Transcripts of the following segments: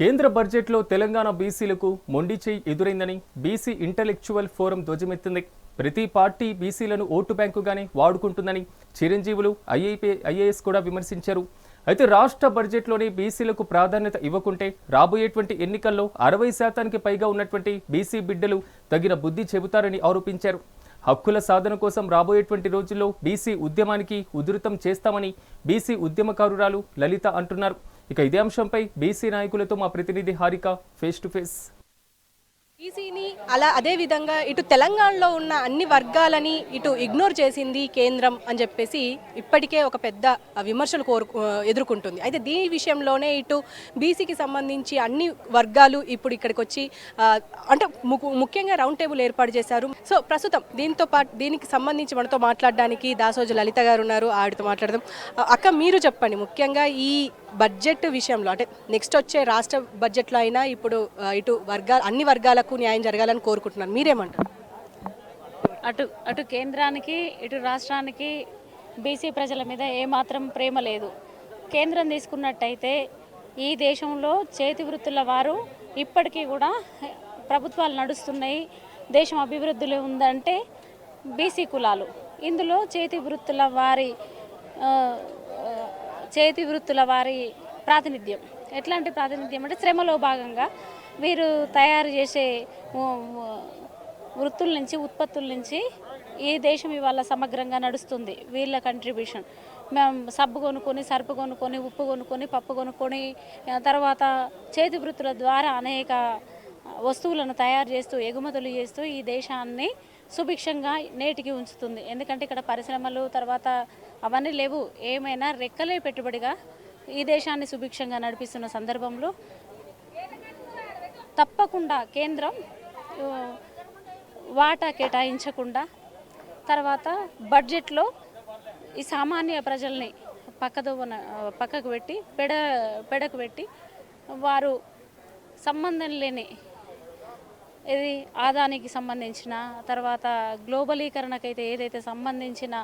కేంద్ర బడ్జెట్లో తెలంగాణ బీసీలకు మొండి చేయి ఎదురైందని బీసీ ఇంటలెక్చువల్ ఫోరం ధ్వజమెత్తింది. ప్రతి పార్టీ బీసీలను ఓటు బ్యాంకుగానే వాడుకుంటుందని చిరంజీవులు ఐఐపీ ఐఏఎస్ కూడా విమర్శించారు. అయితే రాష్ట్ర బడ్జెట్లోనే బీసీలకు ప్రాధాన్యత ఇవ్వకుంటే రాబోయేటువంటి ఎన్నికల్లో అరవై శాతానికి పైగా ఉన్నటువంటి బీసీ బిడ్డలు తగిన బుద్ధి చెబుతారని ఆరోపించారు. హక్కుల సాధన కోసం రాబోయేటువంటి రోజుల్లో బీసీ ఉద్యమానికి ఉధృతం చేస్తామని బీసీ ఉద్యమకారురాలు లలిత అంటున్నారు. ఇక ఇదే అంశంపై బీసీ నాయకులతో మా ప్రతినిధి హారిక ఫేస్ టు ఫేస్. ఈసీని అలా అదే విధంగా ఇటు తెలంగాణలో ఉన్న అన్ని వర్గాలని ఇటు ఇగ్నోర్ చేసింది కేంద్రం అని చెప్పేసి ఇప్పటికే ఒక పెద్ద విమర్శలు కోరు ఎదుర్కొంటుంది. అయితే దీని విషయంలోనే ఇటు బీసీకి సంబంధించి అన్ని వర్గాలు ఇప్పుడు ఇక్కడికి వచ్చి అంటే ము- ముఖ్యంగా రౌండ్ టేబుల్ ఏర్పాటు చేశారు. సో ప్రస్తుతం దీంతో పాటు దీనికి సంబంధించి మనతో మాట్లాడడానికి దాసోజు లలిత గారు ఉన్నారు. ఆవిడతో మాట్లాడదాం. అక్క మీరు చెప్పండి. ముఖ్యంగా ఈ బడ్జెట్ విషయంలో అంటే నెక్స్ట్ వచ్చే రాష్ట్ర బడ్జెట్లో అయినా ఇప్పుడు ఇటు వర్గాలు అన్ని ప్రజలకు న్యాయం జరగాలని కోరుకుంటున్నాను. మీరేమంటారు? అటు అటు కేంద్రానికి ఇటు రాష్ట్రానికి బీసీ ప్రజల మీద ఏమాత్రం ప్రేమ లేదు. కేంద్రం తీసుకున్నట్టయితే ఈ దేశంలో చేతి వృత్తుల వారు ఇప్పటికీ కూడా ప్రభుత్వాలు నడుస్తున్నాయి. దేశం అభివృద్ధిలో ఉందంటే బీసీ కులాలు. ఇందులో చేతి వృత్తుల వారి చేతి వృత్తుల వారి ప్రాతినిధ్యం. ఎట్లాంటి ప్రాతినిధ్యం అంటే శ్రమలో భాగంగా వీరు తయారు చేసే వృత్తుల నుంచి ఉత్పత్తుల నుంచి ఈ దేశం ఇవాళ సమగ్రంగా నడుస్తుంది. వీళ్ళ కంట్రిబ్యూషన్ మేము సబ్బు కొనుక్కొని సరుపు కొనుక్కొని ఉప్పు కొనుక్కొని పప్పు కొనుక్కొని తర్వాత చేతి వృత్తుల ద్వారా అనేక వస్తువులను తయారు చేస్తూ ఎగుమతులు చేస్తూ ఈ దేశాన్ని సుభిక్షంగా నేటికి ఉంచుతుంది. ఎందుకంటే ఇక్కడ పరిశ్రమలు తర్వాత అవన్నీ లేవు. ఏమైనా రెక్కలే పెట్టుబడిగా ఈ దేశాన్ని సుభిక్షంగా నడిపిస్తున్న సందర్భంలో తప్పకుండా కేంద్రం వాటా కేటాయించకుండా తర్వాత బడ్జెట్లో ఈ సామాన్య ప్రజల్ని పక్కదోవన పక్కకు పెట్టి పెడ పెడకు పెట్టి వారు సంబంధం లేని ఇది ఆదానికి సంబంధించిన తర్వాత గ్లోబలీకరణకైతే ఏదైతే సంబంధించిన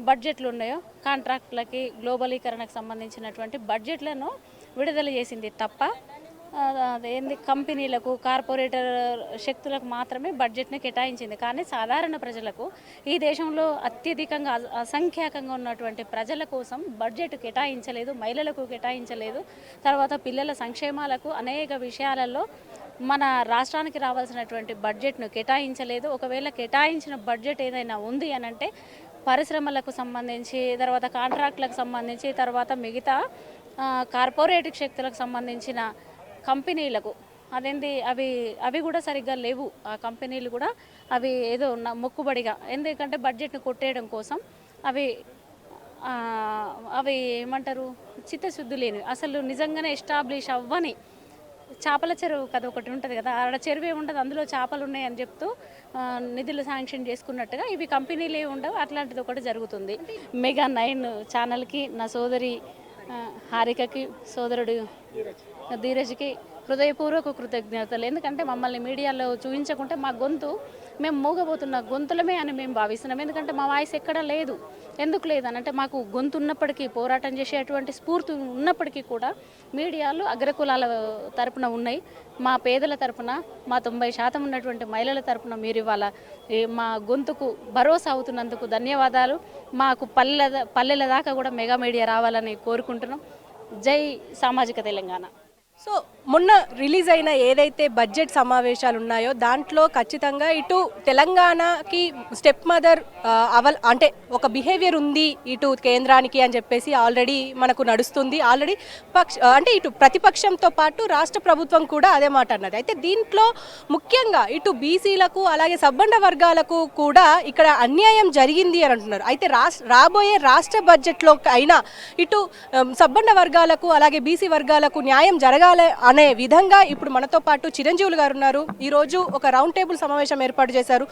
బడ్జెట్లు ఉన్నాయో కాంట్రాక్ట్లకి గ్లోబలీకరణకు సంబంధించినటువంటి బడ్జెట్లను విడుదల చేసింది తప్ప అదేంది కంపెనీలకు కార్పొరేటర్ శక్తులకు మాత్రమే బడ్జెట్ని కేటాయించింది. కానీ సాధారణ ప్రజలకు ఈ దేశంలో అత్యధికంగా అసంఖ్యాకంగా ఉన్నటువంటి ప్రజల కోసం బడ్జెట్ కేటాయించలేదు మహిళలకు కేటాయించలేదు తర్వాత పిల్లల సంక్షేమాలకు అనేక విషయాలలో మన రాష్ట్రానికి రావాల్సినటువంటి బడ్జెట్ను కేటాయించలేదు. ఒకవేళ కేటాయించిన బడ్జెట్ ఏదైనా ఉంది అని అంటే పరిశ్రమలకు సంబంధించి తర్వాత కాంట్రాక్టులకు సంబంధించి తర్వాత మిగతా ఆ, శక్తులకు సంబంధించిన కంపెనీలకు. అదేంది? అవి అవి కూడా సరిగ్గా లేవు. ఆ కంపెనీలు కూడా అవి ఏదో ఉన్న- మొక్కుబడిగా. ఎందుకంటే బడ్జెట్ను కొట్టేయడం కోసం అవి అవి ఏమంటారు? చిత్తశుద్ధి లేని అసలు నిజంగానే ఎస్టాబ్లిష్ అవ్వని చేపల చెరువు కదా ఒకటి ఉంటుంది కదా? ఆడ చెరువు ఏముంటుంది? అందులో చేపలు ఉన్నాయని చెప్తూ నిధులు శాంక్షన్ చేసుకున్నట్టుగా ఇవి కంపెనీలు ఏమి ఉండవు. అట్లాంటిది ఒకటి జరుగుతుంది. మెగా నైన్ ఛానల్కి నా సోదరి హారికకి సోదరుడు ధీరజ్కి హృదయపూర్వక కృతజ్ఞతలు. ఎందుకంటే మమ్మల్ని మీడియాలో చూపించకుంటే మా గొంతు మేము మూగబోతున్న గొంతులమే అని మేము భావిస్తున్నాం. ఎందుకంటే మా వాయిస్ ఎక్కడా లేదు. ఎందుకు లేదని అంటే మాకు గొంతు ఉన్నప్పటికీ పోరాటం చేసేటువంటి స్ఫూర్తి ఉన్నప్పటికీ కూడా మీడియాలు అగ్రకులాల తరపున ఉన్నాయి. మా పేదల తరపున మా తొంభై శాతం ఉన్నటువంటి మహిళల తరపున మీరు ఇవాళ మా గొంతుకు భరోసా అవుతున్నందుకు ధన్యవాదాలు. మాకు పల్లెల పల్లెల దాకా కూడా మెగా మీడియా రావాలని కోరుకుంటున్నాం. జై సామాజిక తెలంగాణ. సో మొన్న రిలీజ్ అయిన ఏదైతే బడ్జెట్ సమావేశాలు ఉన్నాయో దాంట్లో ఖచ్చితంగా ఇటు తెలంగాణకి స్టెప్ మదర్ అవల్ అంటే ఒక బిహేవియర్ ఉంది ఇటు కేంద్రానికి అని చెప్పేసి ఆల్రెడీ మనకు నడుస్తుంది. ఆల్రెడీ పక్ష అంటే ఇటు ప్రతిపక్షంతో పాటు రాష్ట్ర ప్రభుత్వం కూడా అదే మాట అన్నది. అయితే దీంట్లో ముఖ్యంగా ఇటు బీసీలకు అలాగే సబ్బండ వర్గాలకు కూడా ఇక్కడ అన్యాయం జరిగింది అని అంటున్నారు. అయితే రాబోయే రాష్ట్ర బడ్జెట్లో అయినా ఇటు సబ్బండ వర్గాలకు అలాగే బీసీ వర్గాలకు న్యాయం జరగాలి అనే విధంగా ఇప్పుడు మనతో పాటు చిరంజీవులు గారు ఉన్నారు. ఈరోజు ఒక రౌండ్ టేబుల్ సమావేశం ఏర్పాటు చేశారు.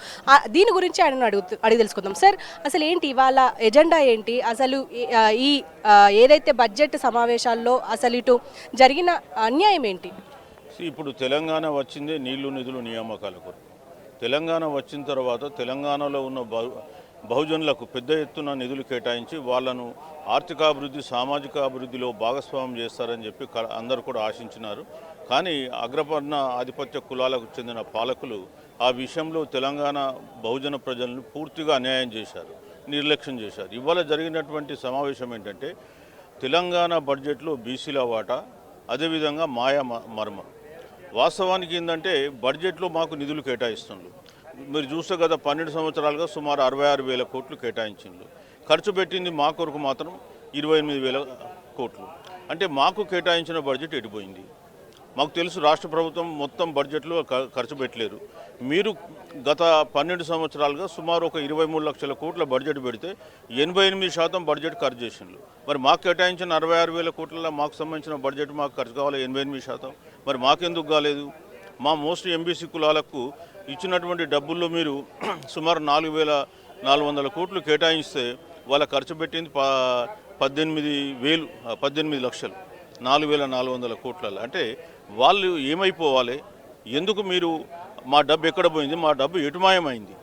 దీని గురించి ఆయన అడుగు అడిగి తెలుసుకుందాం. సార్ అసలు ఏంటి ఇవాళ ఎజెండా ఏంటి? అసలు ఈ- ఈ ఏదైతే బడ్జెట్ సమావేశాల్లో అసలు ఇటు జరిగిన అన్యాయం ఏంటి? ఇప్పుడు తెలంగాణ వచ్చిందే నీళ్ళు నిధులు నియామకాల కొరకు. తెలంగాణ వచ్చిన తర్వాత తెలంగాణలో ఉన్న బహుజనులకు పెద్ద ఎత్తున నిధులు కేటాయించి వాళ్ళను ఆర్థికాభివృద్ధి సామాజిక అభివృద్ధిలో భాగస్వామ్యం చేస్తారని చెప్పి అందరూ కూడా ఆశించినారు. కానీ అగ్రపర్ణ ఆధిపత్య కులాలకు చెందిన పాలకులు ఆ విషయంలో తెలంగాణ బహుజన ప్రజలను పూర్తిగా అన్యాయం చేశారు నిర్లక్ష్యం చేశారు. ఇవాళ జరిగినటువంటి సమావేశం ఏంటంటే తెలంగాణ బడ్జెట్లో బీసీల వాటా అదేవిధంగా మాయా మ- వాస్తవానికి ఏంటంటే బడ్జెట్లో మాకు నిధులు కేటాయిస్తున్నారు. మీరు చూస్తే గత పన్నెండు సంవత్సరాలుగా సుమారు అరవై ఆరు వేల కోట్లు కేటాయించిండ్రు. ఖర్చు పెట్టింది మా కొరకు మాత్రం ఇరవై ఎనిమిది వేల కోట్లు. అంటే మాకు కేటాయించిన బడ్జెట్ ఎడిపోయింది మాకు తెలుసు రాష్ట్ర ప్రభుత్వం మొత్తం బడ్జెట్లో ఖర్చు పెట్టలేరు మీరు గత పన్నెండు సంవత్సరాలుగా సుమారు ఒక ఇరవై మూడు లక్షల కోట్ల బడ్జెట్ పెడితే ఎనభై ఎనిమిది శాతం బడ్జెట్ ఖర్చు చేసిండ్రు. మరి మాకు కేటాయించిన అరవై ఆరు వేల కోట్లలో మాకు సంబంధించిన బడ్జెట్ మాకు ఖర్చు కావాలి ఎనభై ఎనిమిది శాతం. మరి మాకెందుకు కాలేదు? మా మోస్ట్ ఎంబీసీ కులాలకు ఇచ్చినటువంటి డబ్బుల్లో మీరు సుమారు నాలుగు వేల నాలుగు వందల కోట్లు కేటాయిస్తే వాళ్ళ ఖర్చు పెట్టింది ప పద్దెనిమిది వేలు పద్దెనిమిది లక్షలు నాలుగు వేల నాలుగు వందల కోట్ల అంటే వాళ్ళు ఏమైపోవాలి? ఎందుకు మీరు మా డబ్బు ఎక్కడ పోయింది? మా డబ్బు ఎటుమాయమైంది?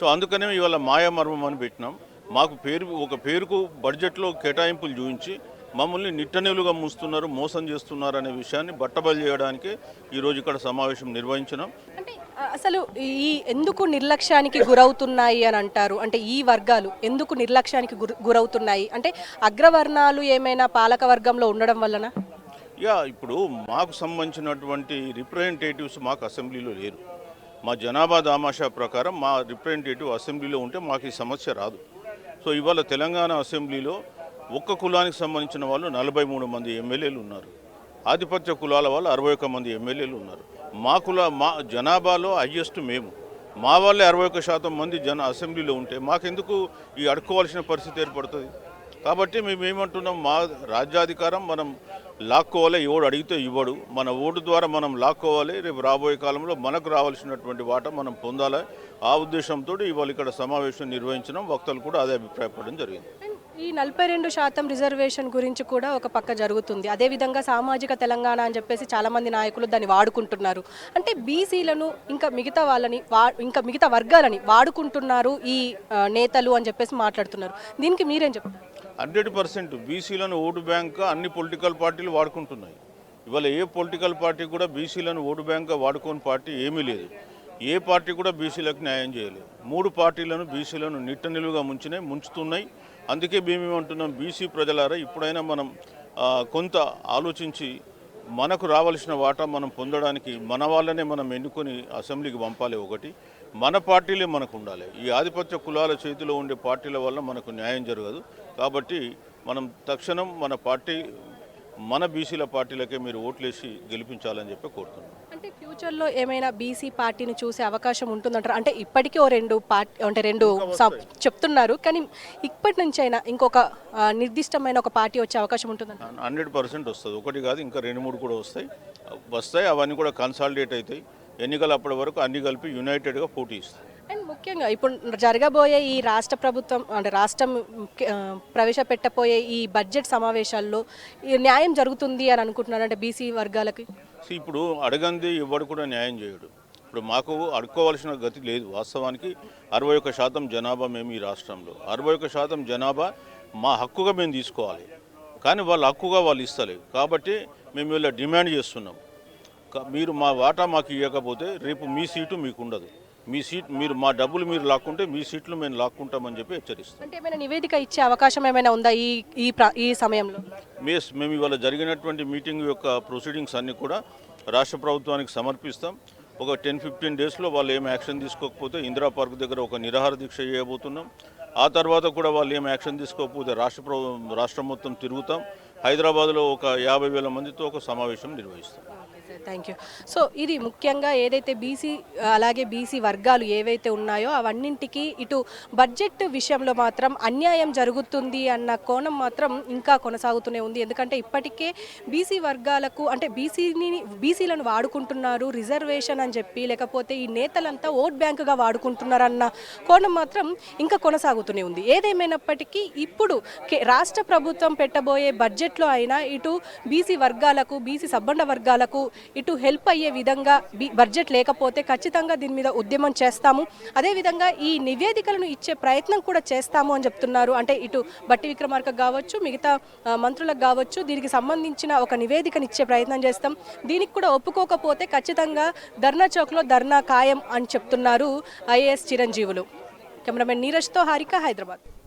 సో అందుకనే ఇవాళ మాయామర్మం అని పెట్టినాం. మాకు పేరు ఒక పేరుకు బడ్జెట్లో కేటాయింపులు చూపించి మమ్మల్ని నిట్టనిలుగా మూస్తున్నారు మోసం చేస్తున్నారు అనే విషయాన్ని బట్టబయలు చేయడానికి ఈరోజు ఇక్కడ సమావేశం నిర్వహించినాం. అంటే అసలు ఈ ఎందుకు నిర్లక్ష్యానికి గురవుతున్నాయి అని అంటారు? అంటే ఈ వర్గాలు ఎందుకు నిర్లక్ష్యానికి గురవుతున్నాయి? అంటే అగ్రవర్ణాలు ఏమైనా పాలక వర్గంలో ఉండడం వలన యా ఇప్పుడు మాకు సంబంధించినటువంటి రిప్రజెంటేటివ్స్ మాకు అసెంబ్లీలో లేరు. మా జనాభా దామాషా ప్రకారం మా రిప్రజెంటేటివ్ అసెంబ్లీలో ఉంటే మాకు ఈ సమస్య రాదు. సో ఇవాళ తెలంగాణ అసెంబ్లీలో ఒక్క కులానికి సంబంధించిన వాళ్ళు నలభై మూడు మంది ఎమ్మెల్యేలు ఉన్నారు. ఆధిపత్య కులాల వాళ్ళు అరవై ఒక్క మంది ఎమ్మెల్యేలు ఉన్నారు. మాకుల మా జనాభాలో హయ్యెస్ట్ మేము. మా వాళ్ళే అరవై ఒక్క శాతం మంది జన అసెంబ్లీలో ఉంటే మాకెందుకు ఈ అడుక్కోవాల్సిన పరిస్థితి ఏర్పడుతుంది? కాబట్టి మేము ఏమంటున్నాం మా రాజ్యాధికారం మనం లాక్కోవాలి ఎవడు అడిగితే ఇవ్వడు. మన ఓటు ద్వారా మనం లాక్కోవాలి రేపు రాబోయే కాలంలో మనకు రావాల్సినటువంటి వాటా మనం పొందాలి? ఆ ఉద్దేశంతో ఇవాళ ఇక్కడ సమావేశం నిర్వహించడం వక్తలు కూడా అదే అభిప్రాయపడడం జరిగింది. ఈ నలభై రెండు శాతం రిజర్వేషన్ గురించి కూడా ఒక పక్క జరుగుతుంది. అదేవిధంగా సామాజిక తెలంగాణ అని చెప్పేసి చాలా మంది నాయకులు దాన్ని వాడుకుంటున్నారు. అంటే బీసీలను ఇంకా మిగతా వాళ్ళని వా ఇంకా మిగతా వర్గాలని వాడుకుంటున్నారు ఈ నేతలు అని చెప్పేసి మాట్లాడుతున్నారు. దీనికి మీరేం చెప్తారు? హండ్రెడ్ పర్సెంట్ బీసీలను ఓటు బ్యాంక్ అన్ని పొలిటికల్ పార్టీలు వాడుకుంటున్నాయి. ఇవాళ ఏ పొలిటికల్ పార్టీ కూడా బీసీలను ఓటు బ్యాంక్గా వాడుకోని పార్టీ ఏమీ లేదు. ఏ పార్టీ కూడా బీసీలకు న్యాయం చేయలేదు. మూడు పార్టీలను బీసీలను నిట్ట నిలువుగా ముంచినాయి ముంచుతున్నాయి. అందుకే మేమేమంటున్నాం బీసీ ప్రజలారా ఇప్పుడైనా మనం కొంత ఆలోచించి మనకు రావాల్సిన వాటా మనం పొందడానికి మన వాళ్ళనే మనం ఎన్నుకొని అసెంబ్లీకి పంపాలి ఒకటి. మన పార్టీలే మనకు ఉండాలి. ఈ ఆధిపత్య కులాల చేతిలో ఉండే పార్టీల వల్ల మనకు న్యాయం జరగదు. కాబట్టి మనం తక్షణం మన పార్టీ మన బీసీల పార్టీలకే మీరు ఓట్లేసి గెలిపించాలని చెప్పి కోరుతున్నాం. అంటే ఫ్యూచర్లో ఏమైనా బీసీ పార్టీని చూసే అవకాశం ఉంటుందంటారు? అంటే ఇప్పటికీ ఓ రెండు పార్టీ అంటే రెండు చెప్తున్నారు. కానీ ఇప్పటి నుంచైనా ఇంకొక ఆ, నిర్దిష్టమైన ఒక పార్టీ వచ్చే అవకాశం ఉంటుందంట హండ్రెడ్ పర్సెంట్ వస్తుంది. ఒకటి కాదు ఇంకా రెండు మూడు కూడా వస్తాయి. వస్తాయి అవన్నీ కూడా కన్సాలిడేట్ అవుతాయి. ఎన్నికలు అప్పటి వరకు అన్ని కలిపి యునైటెడ్గా పోటీ ఇస్తాయి. అండ్ ముఖ్యంగా ఇప్పుడు జరగబోయే ఈ రాష్ట్ర ప్రభుత్వం అంటే రాష్ట్రం ప్రవేశపెట్టబోయే ఈ బడ్జెట్ సమావేశాల్లో న్యాయం జరుగుతుంది అని అనుకుంటున్నారు? అంటే బీసీ వర్గాలకి? ఇప్పుడు అడగంది ఎవడు కూడా న్యాయం చేయడు. ఇప్పుడు మాకు అడుక్కోవాల్సిన గతి లేదు. వాస్తవానికి అరవై ఒక్క శాతం జనాభా మేము ఈ రాష్ట్రంలో. అరవై ఒక్క శాతం జనాభా మా హక్కుగా మేము తీసుకోవాలి. కానీ వాళ్ళ హక్కుగా వాళ్ళు ఇస్తలేరు. కాబట్టి మేము ఇలా డిమాండ్ చేస్తున్నాం. మీరు మా వాటా మాకు ఇవ్వకపోతే రేపు మీ సీటు మీకు ఉండదు. మీ సీట్ మీరు మా డబ్బులు మీరు లాక్కుంటే మీ సీట్లు మేము లాక్కుంటామని చెప్పి హెచ్చరిస్తాం. అంటే ఏమైనా నివేదిక ఇచ్చే అవకాశం ఏమైనా ఉందా ఈ ఈ ఈ సమయంలో? మేస్ మేము ఇవాళ జరిగినటువంటి మీటింగ్ యొక్క ప్రొసీడింగ్స్ అన్నీ కూడా రాష్ట్ర ప్రభుత్వానికి సమర్పిస్తాం. ఒక టెన్ ఫిఫ్టీన్ డేస్లో వాళ్ళు ఏం యాక్షన్ తీసుకోకపోతే ఇందిరా పార్క్ దగ్గర ఒక నిరాహార దీక్ష చేయబోతున్నాం. ఆ తర్వాత కూడా వాళ్ళు ఏం యాక్షన్ తీసుకోకపోతే రాష్ట్ర ప్రభు రాష్ట్రం మొత్తం తిరుగుతాం. హైదరాబాద్లో ఒక యాభై వేల మందితో ఒక సమావేశం నిర్వహిస్తాం. థ్యాంక్ యూ సో ఇది ముఖ్యంగా ఏదైతే బీసీ అలాగే బీసీ వర్గాలు ఏవైతే ఉన్నాయో అవన్నింటికి ఇటు బడ్జెట్ విషయంలో మాత్రం అన్యాయం జరుగుతుంది అన్న కోణం మాత్రం ఇంకా కొనసాగుతూనే ఉంది. ఎందుకంటే ఇప్పటికే బీసీ వర్గాలకు అంటే బీసీని బీసీలను వాడుకుంటున్నారు రిజర్వేషన్ అని చెప్పి లేకపోతే ఈ నేతలంతా ఓట్ బ్యాంకుగా వాడుకుంటున్నారన్న కోణం మాత్రం ఇంకా కొనసాగుతూనే ఉంది. ఏదేమైనప్పటికీ ఇప్పుడు కే- రాష్ట్ర ప్రభుత్వం పెట్టబోయే బడ్జెట్లో అయినా ఇటు బీసీ వర్గాలకు బీసీ సబ్బండ వర్గాలకు ఇటు హెల్ప్ అయ్యే విధంగా బి- బడ్జెట్ లేకపోతే ఖచ్చితంగా దీని మీద ఉద్యమం చేస్తాము. అదేవిధంగా ఈ నివేదికలను ఇచ్చే ప్రయత్నం కూడా చేస్తాము అని చెప్తున్నారు. అంటే ఇటు బట్టి విక్రమార్క కావచ్చు మిగతా మంత్రులకు కావచ్చు దీనికి సంబంధించిన ఒక నివేదికను ఇచ్చే ప్రయత్నం చేస్తాం. దీనికి కూడా ఒప్పుకోకపోతే ఖచ్చితంగా ధర్నా చౌక్లో ధర్నా ఖాయం అని చెప్తున్నారు ఐఏఎస్ చిరంజీవులు. కెమెరామెన్ నీరజ్తో హారిక హైదరాబాద్.